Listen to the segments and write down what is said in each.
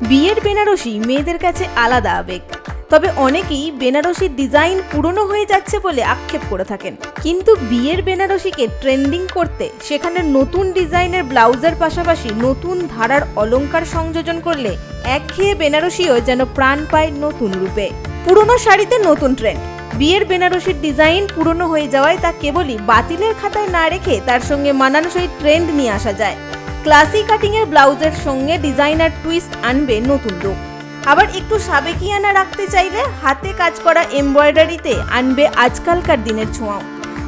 বিয়ের বেনারসি মেয়েদের কাছে আলাদা আবেগ। তবে অনেকেই বেনারসির ডিজাইন পুরনো হয়ে যাচ্ছে বলে আক্ষেপ করে থাকেন। কিন্তু বিয়ের বেনারসিকে ট্রেন্ডিং করতে সেখানে নতুন ডিজাইনের ব্লাউজের পাশাপাশি নতুন ধারার অলঙ্কার সংযোজন করলে একঘেয়ে বেনারসিও যেন প্রাণ পায় নতুন রূপে। পুরনো শাড়িতে নতুন ট্রেন্ড। বিয়ের বেনারসির ডিজাইন পুরনো হয়ে যাওয়ায় তা কেবলই বাতিলের খাতায় না রেখে তার সঙ্গে মানানসই ট্রেন্ড নিয়ে আসা যায়। ক্লাসি কাটিং এর ব্লাউজের সঙ্গে ডিজাইনার টুইস্ট আনবে নতুন লুক। আবার একটু সাবেকিয়ানা রাখতে চাইলে হাতে কাজ করা এমব্রয়ডারিতে আনবে আজকালকার দিনের ছোঁয়াও।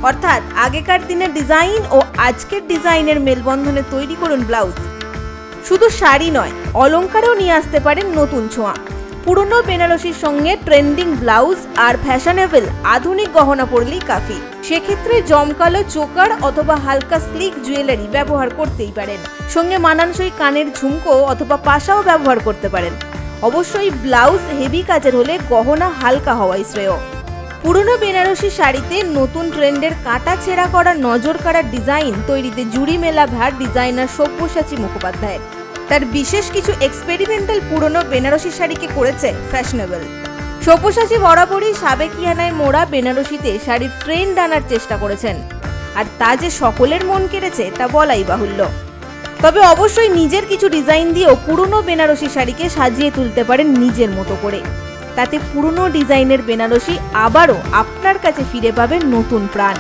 অর্থাৎ আগেকার দিনের ডিজাইন ও আজকের ডিজাইনের মেলবন্ধনে তৈরি করুন ব্লাউজ। শুধু শাড়ি নয়, অলঙ্কারেও নিয়ে আসতে পারেন নতুন ছোঁয়া। পুরনো বেনারসির সঙ্গে ট্রেন্ডিং ব্লাউজ আর ফ্যাশনেবল আধুনিক গহনা পরলেই কাফি। সেক্ষেত্রে জমকালো চোকার অথবা হালকা স্লিক জুয়েলারি ব্যবহার করতেই পারেন। সঙ্গে মানানসই কানের ঝুমকো অথবা পাশাও ব্যবহার করতে পারেন। অবশ্যই ব্লাউজ হেভি কাজের হলে গহনা হালকা হওয়াই শ্রেয়। পুরনো বেনারসি শাড়িতে নতুন ট্রেন্ডের কাটা ছেঁড়া করা নজর কাড়া ডিজাইন তৈরিতে জুড়ি মেলা ভার ডিজাইনার সব্যসাচী মুখোপাধ্যায়ের। তার বিশেষ কিছু এক্সপেরিমেন্টাল পুরনো বেনারসি শাড়িকে করেছে ফ্যাশনেবল সব্যসাচী বরাবরই সাবেকিয়ানায় মোড়া বেনারসিতে শাড়ির ট্রেন্ড আনার চেষ্টা করেছেন। আর তা যে সকলের মন কেড়েছে, তা বলাই বাহুল্য। তবে অবশ্যই নিজের কিছু ডিজাইন দিয়েও পুরনো বেনারসি শাড়িকে সাজিয়ে তুলতে পারেন নিজের মতো করে। তাতে পুরনো ডিজাইনের বেনারসি আবারও আপনার কাছে ফিরে পাবেন নতুন প্রাণ।